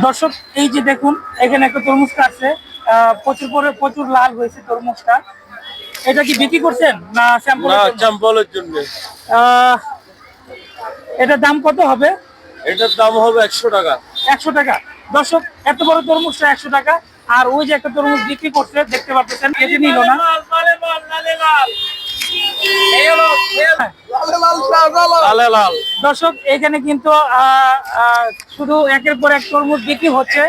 দর্শক এই যে দেখুন এখানে একটা তরমুজ কাটছে আহ, প্রচুর পরে প্রচুর লাল হয়েছে তরমুজটা। এটা কি বিক্রি করছেন না স্যাম্পল না চাম্পলের জন্য। এটার দাম কত হবে? এটার দাম হবে একশো টাকা। একশো টাকা। দর্শক এত বড় তরমুজটা একশো টাকা। আর ওই যে একটা তরমুজ বিক্রি করছে দেখতে পাচ্ছেন কেটে নিল না। লালে লাল। দর্শক এখানে কিন্তু শুধু একের পর এক তরমুজ বিক্রি হচ্ছে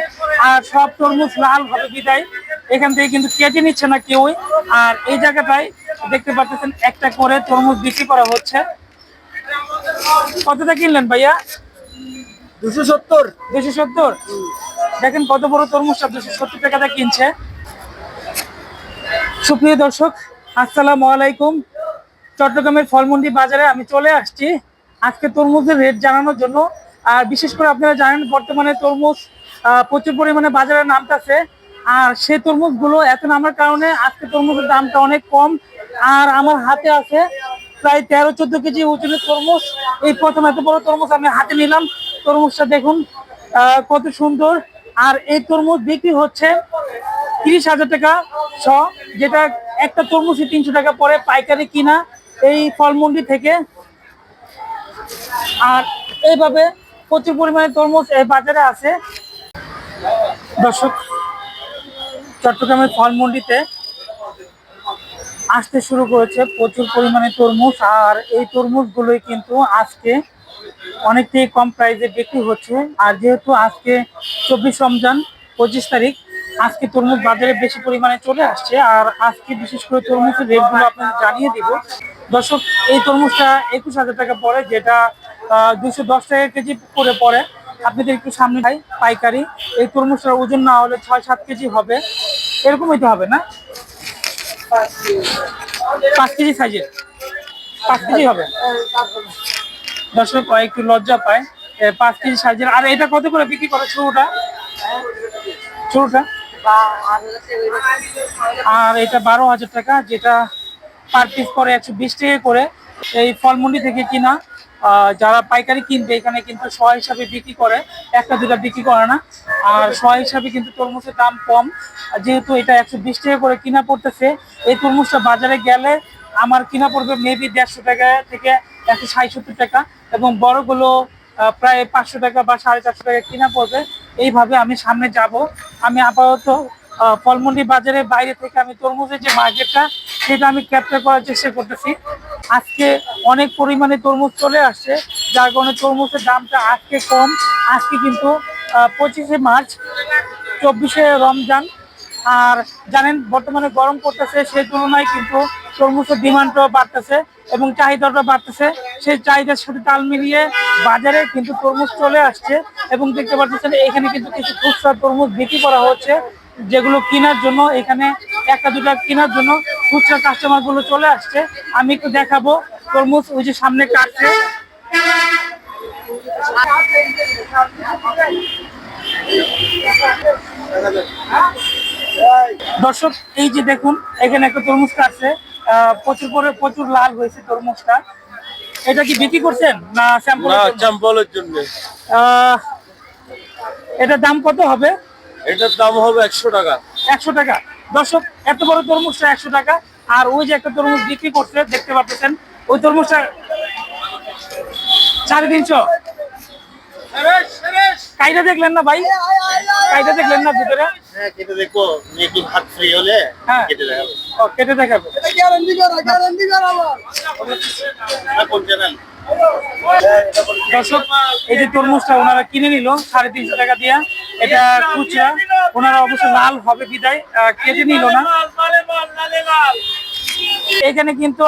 আর সব তরমুজ লাল হবে বিদায়। এখান থেকে কিন্তু কেটে নিচ্ছে না কেউই আর এই জায়গাটায় দেখতে পাচ্ছেন একটা করে তরমুজ বিক্রি করা হচ্ছে। কতটা কিনলেন ভাইয়া? দুশো সত্তর। দুশো সত্তর? দেখেন কত বড় তরমুজটা দুশো সত্তর টাকাটা কিনছে। সুপ্রিয় দর্শক আসসালামু আলাইকুম। চট্টগ্রামের ফলমন্ডি বাজারে আমি চলে আসছি। আজকে তরমুজের রেট জানানোর জন্য। আর বিশেষ করে আপনারা জানেন, বর্তমানে তরমুজ প্রচুর পরিমাণে বাজারে নামতেছে। আর সেই তরমুজগুলো এত নামার কারণে আজকে তরমুজের দামটা অনেক কম। আর আমার হাতে আছে প্রায় তেরো, চোদ্দ কেজি ওজনের তরমুজ। এই প্রথম এত বড় তরমুজ আমি হাতে নিলাম। তরমুজটা দেখুন কত সুন্দর। আর এই তরমুজ বিক্রি হচ্ছে তিরিশ হাজার টাকা শ, যেটা একটা তরমুজই তিনশো টাকা পরে পাইকারি কিনা এই ফলমন্ডি থেকে। আর এইভাবে প্রচুর পরিমাণে তরমুজ এই বাজারে আছে। দর্শক, চট্টগ্রামের ফলমন্ডিতে আসতে শুরু করেছে প্রচুর পরিমাণে তরমুজ, আর এই তরমুজগুলোই কিন্তু আজকে অনেকটাই কম প্রাইসে বিক্রি হচ্ছে। আর যেহেতু আজকে চব্বিশ রমজান, পঁচিশ তারিখ, আজকে তরমুজ বাজারে বেশি পরিমাণে চলে আসছে। আর আজকে বিশেষ করে তরমুজের রেটগুলো আপনাদের জানিয়ে দিব। দর্শক, এই তরমুজটা একুশ হাজার টাকা পড়ে, যেটা দুশো দশ টাকা কেজি করে পড়ে। আপনাদের একটু সামনে খাই পাইকারি, এই তরমুজটার ওজন না হলে ছয় সাত কেজি হবে। এরকমই তো হবে না? পাঁচ কেজি সাইজের। পাঁচ কেজি হবে? দর্শক একটু লজ্জা পায়। পাঁচ কেজি সাইজের। আর এটা কত করে বিক্রি করে ছোটটা ছোটটা আর এটা বারো হাজার টাকা, যেটা পার পিস করে একশো বিশ টাকা করে। এই ফলমন্ডি থেকে কিনা যারা পাইকারি কিনবে, এখানে কিন্তু শ হিসাবে বিক্রি করে, একটা দুটা বিক্রি করে না। আর শ হিসাবে কিন্তু তরমুজের দাম কম। যেহেতু এটা একশো বিশ টাকা করে কিনা পড়তেছে, এই তরমুজটা বাজারে গেলে আমার কিনা পড়বে মেবি দেড়শো টাকা থেকে একশো ষাট, সত্তর টাকা এবং বড়গুলো প্রায় পাঁচশো টাকা বা সাড়ে চারশো টাকা কিনা পড়বে। এইভাবে আমি সামনে যাব। আমি আপাতত ফলমন্ডি বাজারের বাইরে থেকে আমি তরমুজের যে মার্কেটটা সেটা আমি ক্যাপচার করার চেষ্টা করতেছি। আজকে অনেক পরিমাণে তরমুজ চলে আসছে, যার কারণে তরমুজের দামটা আজকে কম। আজকে কিন্তু পঁচিশে মার্চ, চব্বিশে রমজান। আর জানেন, বর্তমানে গরম পড়তেছে, সেই তুলনায় কিন্তু তরমুজের ডিমান্ডটাও বাড়তেছে এবং চাহিদাটা বাড়তেছে। সেই চাহিদার সাথে তাল মিলিয়ে বাজারে কিন্তু তরমুজ চলে আসছে এবং দেখতে পাচ্ছেন, এখানে কিন্তু কিছু খুচরা তরমুজ বিক্রি করা হচ্ছে, যেগুলো কেনার জন্য, এখানে একটা দুটা কেনার জন্য খুচরা কাস্টমারগুলো চলে আসছে। আমি একটু দেখাবো। তরমুজ ওই যে সামনে কাটছে। দর্শক এই যে দেখুন এখানে একটা তরমুজ কাটছে। প্রচুর পরে প্রচুর লাল হয়েছে তরমুজটা। এটা কি বিক্রি করছেন না স্যাম্পল না চাম্পলের জন্য। এটার দাম কত হবে? এটার দাম হবে একশো টাকা। একশো টাকা। দর্শক এত বড় তরমুজটা একশো টাকা। আর ওই যে একটা তরমুজ বিক্রি করছে দেখতে পাচ্ছেন ওই তরমুজটা সাড়ে তিনশো। কাইটা দেখলেন না ভাই? কাইটা দেখলেন না ভিতরে? হ্যাঁ কেটে দেখো একটু ভাত ফ্রি হলে হ্যাঁ। কেটে দেখাবো। ও কেটে দেখাবো। কোন চ্যানেল দর্শক, এই যে তরমুজটা ওনারা কিনে নিল, সাড়ে তিনশো টাকা দিয়া, এটা খুচরা। ওনারা অবশ্য লাল হবে বিদায় কেটে নিল না। এখানে কিন্তু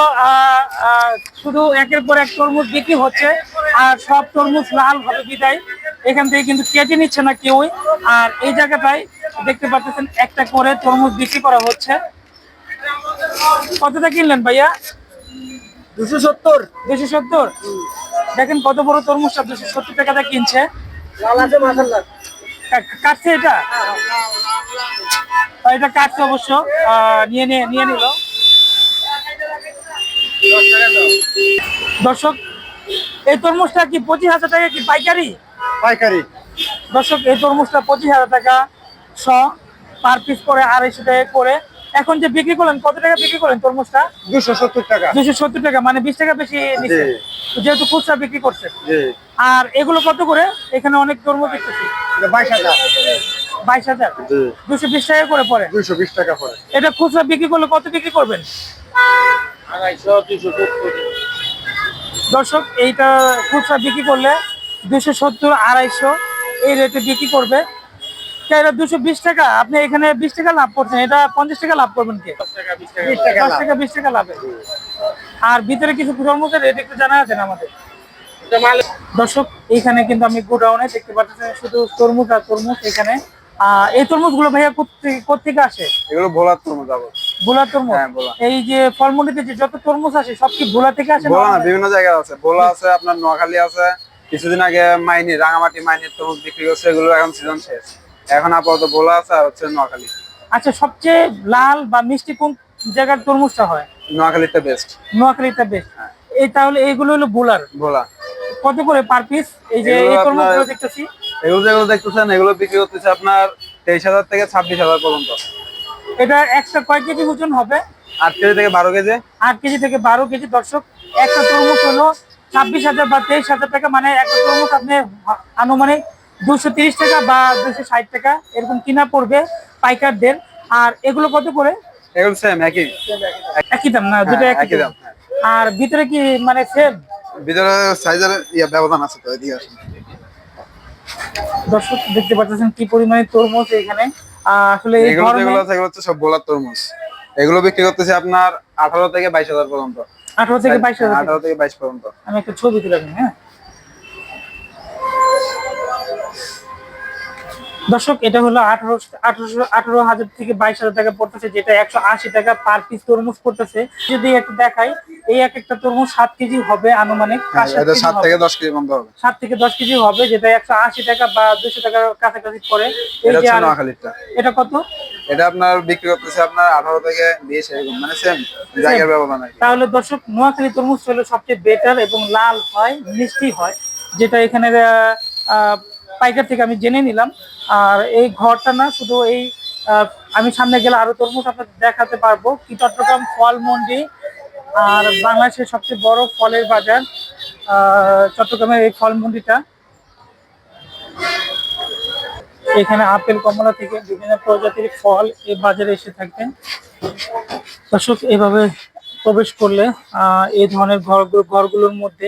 শুধু একের পর এক তরমুজ বিক্রি হচ্ছে, আর সব তরমুজ লাল হবে বিদায়। এখান থেকে কিন্তু কেটে নিচ্ছে না কেউই। আর এই জায়গাটায় দেখতে পাচ্ছেন, একটা করে তরমুজ বিক্রি করা হচ্ছে। কতটা কিনলেন ভাইয়া? দুশো সত্তর। দুশো সত্তর? দেখেন কত বড় তরমুজটা দুশো সত্তর টাকাটা কিনছে। কাটছে এটা? এটা কাটছে অবশ্য। নিয়ে নিয়ে নিয়ে নিল। দর্শক এই তরমুজটা কি পঁচিশ হাজার টাকা কি পাইকারি? পাইকারি। দর্শক এই তরমুজটা পঁচিশ হাজার টাকা শ পার পিস করে আড়াইশো টাকা করে। এখন যে বিক্রি করলেন কত টাকা বিক্রি করলেন তরমুজটা? দুশো সত্তর টাকা। দুশো সত্তর টাকা মানে বিশ টাকা বেশি যেহেতু খুচরা বিক্রি করছে। আর এগুলো কত করে? এখানে অনেক তরমুজ দেখতেছি। বাইশ হাজার। বাইশ হাজার? দুশো বিশ টাকা করে পড়ে। দুইশো বিশ টাকা এটা খুচরা বিক্রি করলে কত বিক্রি করবেন? দুশো দর্শক এইটা খুচরা বিক্রি করলে দুশো সত্তর আড়াইশো এই রেটে বিক্রি করবে। এটা দুশো বিশ টাকা। আপনি এখানে বিশ টাকা লাভ করছেন। এটা পঞ্চাশ টাকা লাভ করবেন কে? দশ টাকা বিশ টাকা লাভে। আর ভিতরে কিছু রেট একটু জানা আছেন আমাদের? দর্শক এইখানে কিন্তু আমি গোডাউনে দেখতে পাচ্ছি শুধু তরমুজ আর তরমুজ এখানে। এই তরমুজগুলো ভাইয়া কোথেকে- আসে? এগুলো ভোলার তরমুজ ভোলা তরমুজ? হ্যাঁ। এই যে ফলমন্ডিতে যে যত তরমুজ আসে সব কি ভোলা থেকে আসে? ভোলা বিভিন্ন জায়গায় আছে। ভোলা আছে আপনার নোয়াখালী আছে। কিছুদিন আগে মাইনি রাঙামাটি মাইনির তরমুজ বিক্রি করছে এগুলো এখন সিজন শেষ। এখন আপাতত ভোলা আছে আর হচ্ছে নোয়াখালী। আচ্ছা সবচেয়ে লাল বা মিষ্টি কোন জায়গার তরমুজটা হয়? নোয়াখালীতে বেস্ট নোয়াখালীতে বেশ হ্যাঁ। এই তাহলে এইগুলো হলো বুলার। ভোলা কত করে পার পিস এই যে এই তরমুজগুলো দেখতেছি। এগুলো যেগুলো দেখতেছেন এগুলো বিক্রি করতেছে আপনার তেইশ হাজার থেকে ছাব্বিশ হাজার পর্যন্ত। এটা একটা কয় কেজি ওজন হবে? আট কেজি থেকে বারো কেজি। আট কেজি থেকে বারো কেজি। দর্শক একটা তরমুজ হলো ছাব্বিশ হাজার বা তেইশ হাজার টাকা। মানে একটা তরমুজ আপনি আনুমানিক দুশো তিরিশ টাকা বা দুশো ষাট টাকা এরকম কিনা পড়বে পাইকারদের। আর এগুলো কত করে? এগুলো সেম একই। একই দাম না দুটো হ্যাঁ, একই দাম। হ্যাঁ। আর ভিতরে কি মানে সেম ভিতরে সাইজের ইয়ে ব্যবধান আছে তো এদিকে আসুন। দর্শক দেখতে পাচ্ছেন কি পরিমাণে তরমুজ এখানে। আসলে এই এগুলো যেগুলো আছে এগুলো হচ্ছে সব ভোলার তরমুজ। এগুলো বিক্রি করতেছে আপনার আঠারো থেকে বাইশ হাজার পর্যন্ত। আঠারো থেকে বাইশ হাজার টাকা। আঠারো থেকে বাইশ পর্যন্ত। আমি একটা ছবি তুলে হ্যাঁ। দর্শক এটা হলো আঠারো আঠারোশো আঠারো হাজার থেকে বাইশ হাজার টাকা পড়তেছে যেটা একশো আশি টাকা পার পিস তরমুজ পড়তেছে। যদি একটু দেখাই এই এক একটা তরমুজ সাত কেজি হবে আনুমানিক হ্যাঁ, সাত। থেকে দশ কেজি হবে। সাত থেকে দশ কেজি হবে যেটা একশো আশি টাকা বা দুশো টাকার কাছাকাছি পড়ে। এটা কত? এটা আপনার বিক্রি করতেছে আপনার আঠারো থেকে বিশ এরকম মানে সেম জায়গার ব্যবধান তাহলে দর্শক নোয়াখালী তরমুজ হলো সবচেয়ে বেটার এবং লাল হয় মিষ্টি হয় যেটা এখানে আহ, পাইকার থেকে আমি জেনে নিলাম। আর এই ঘরটা না শুধু এই আমি সামনে গেলে আরও তরমুজ আপনাদের দেখাতে পারব। কি চট্টগ্রাম ফল মন্ডি আর বাংলাদেশের সবচেয়ে বড় ফলের বাজার চট্টগ্রামের এই ফল মন্ডিটা। এখানে আপেল কমলা থেকে বিভিন্ন প্রজাতির ফল এই বাজারে এসে থাকবেন দর্শক এভাবে প্রবেশ করলে আহ, এই ধরনের ঘরগুলো ঘরগুলোর মধ্যে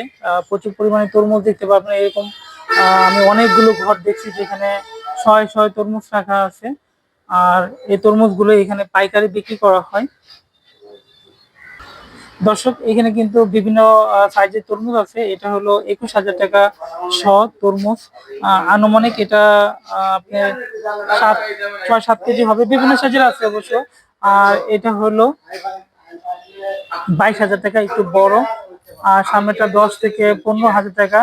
প্রচুর পরিমাণে তরমুজ দেখতে পাবেন এরকম আমি অনেকগুলো ঘর দেখছি যেখানে ছয় ছয় তরমুজ রাখা আছে। আর এই তরমুজগুলো এখানে পাইকারি বিক্রি করা হয়। দর্শক, এখানে কিন্তু বিভিন্ন সাইজের তরমুজ আছে। এটা হলো একুশ হাজার টাকা শ তরমুজ। আনুমানিক এটা আপনার সাত, ছয়, সাত কেজি হবে। বিভিন্ন সাইজের আছে অবশ্য। আর এটা হলো বাইশ হাজার টাকা, একটু বড়। আর সামনেটা দশ থেকে পনেরো হাজার টাকা।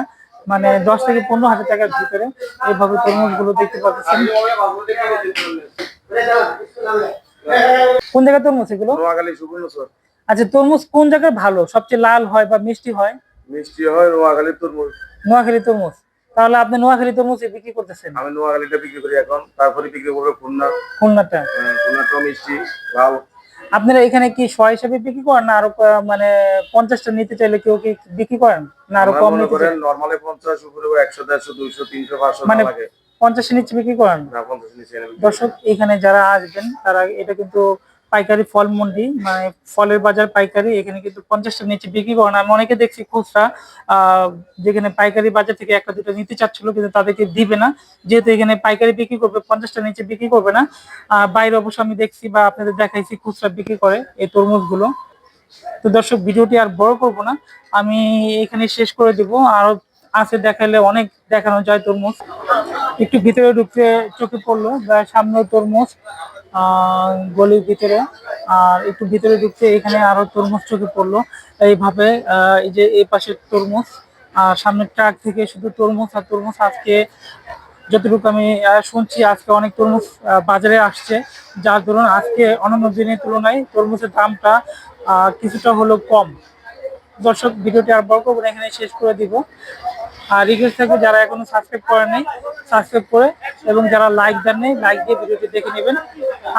মানে দশ থেকে পনেরো হাজার টাকার ভিতরে এইভাবে তরমুজগুলো দেখতে পাচ্ছেন। কোন জায়গায় তরমুজ এগুলো? নোয়াখালী আচ্ছা তরমুজ কোন জায়গায় ভালো? সবচেয়ে লাল হয় বা মিষ্টি হয়? মিষ্টি হয় নোয়াখালীর তরমুজ। নোয়াখালী তরমুজ। তাহলে আপনি নোয়াখালী তরমুজ বিক্রি করতেছেন? আমি নোয়াখালীটা বিক্রি করি এখন। তারপরে বিক্রি করব খুলনা। খুলনাটা। আহ, খুলনাটাও মিষ্টি লাল। আপনারা এখানে কি শ হিসাবে বিক্রি করেন না আরও মানে পঞ্চাশটা নিতে চাইলে কেউ কি বিক্রি করেন? না আরও কম নিতে চাইলে? নর্মালি পঞ্চাশ উপরে একশো দেড়শো দুইশো তিনশো পাঁচশো মানে পঞ্চাশের নিচে বিক্রি করেন? দর্শক এখানে যারা আসবেন তারা এটা কিন্তু পাইকারি ফল মন্ডি মানে ফলের বাজার পাইকারি, এখানে কিন্তু পঞ্চাশটার নিচে বিক্রি করেন। আমি অনেকে দেখছি খুচরা যেখানে পাইকারি বাজার থেকে একটা দুটো নিতে চাচ্ছিল, কিন্তু তাদেরকে দিবে না। যেহেতু এখানে পাইকারি বিক্রি করবে পঞ্চাশটার নিচে বিক্রি করবে না। বাইরে অবশ্য আমি দেখছি বা আপনাদের দেখাইছি খুচরা বিক্রি করে এই তরমুজগুলো। তো দর্শক, ভিডিওটি আর বড় করব না। আমি এখানে শেষ করে দিব। আর আছে দেখাইলে অনেক দেখানো যায় তরমুজ। একটু ভিতরে ঢুকতে চোখে পড়ল সামনে তরমুজ। গলির ভিতরে। আর একটু ভিতরে ঢুকতে এখানে আরও তরমুজ চোখে পড়ল। এইভাবে এই যে এই পাশে তরমুজ, আর সামনের ট্রাক থেকে শুধু তরমুজ আর তরমুজ আজকে, যতটুকু আমি শুনছি, আজকে অনেক তরমুজ বাজারে আসছে। যার ধরুন আজকে অন্যান্য দিনের তুলনায় তরমুজের দামটা কিছুটা হলো কম। দর্শক, ভিডিওটি আর বড় করব এখানে শেষ করে দিব। আর রিকোয়েস্ট থাকবে যারা এখনও সাবস্ক্রাইব করে নেই সাবস্ক্রাইব করে এবং যারা লাইক দেন নেই লাইক দিয়ে ভিডিওটি দেখে নেবেন।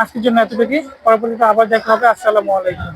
আজকের জন্য এতটুকু পরবর্তীতে আবার দেখা হবে। আসসালামু আলাইকুম।